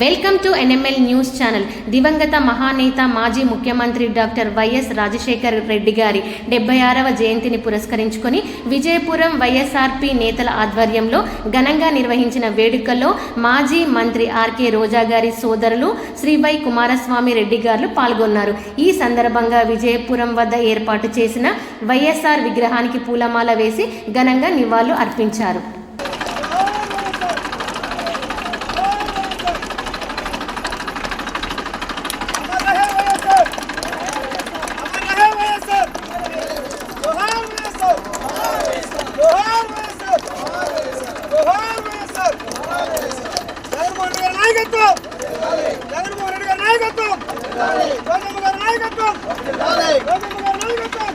Welcome to NML news channel. దివంగత మహానేత మాజీ ముఖ్యమంత్రి డాక్టర్ వైఎస్ రాజశేఖర్ రెడ్డి గారి డెబ్బై ఆరవ జయంతిని పురస్కరించుకొని విజయపురం వైఎస్ఆర్పి నేతల ఆధ్వర్యంలో ఘనంగా నిర్వహించిన వేడుకల్లో మాజీ మంత్రి ఆర్కే రోజా గారి సోదరులు శ్రీవై కుమారస్వామి రెడ్డి గారు పాల్గొన్నారు. ఈ సందర్భంగా విజయపురం వద్ద ఏర్పాటు చేసిన వైఎస్ఆర్ విగ్రహానికి పూలమాల వేసి ఘనంగా నివాళులు అర్పించారు. జగన్మోహన్ రెడ్డి నాయకత్వం! జగన్మోహన్ రెడ్డి గారి నాయకత్వం! జగన్మోహన్ గారి నాయకత్వం! జగన్మోహన్ గారి నాయకత్వం!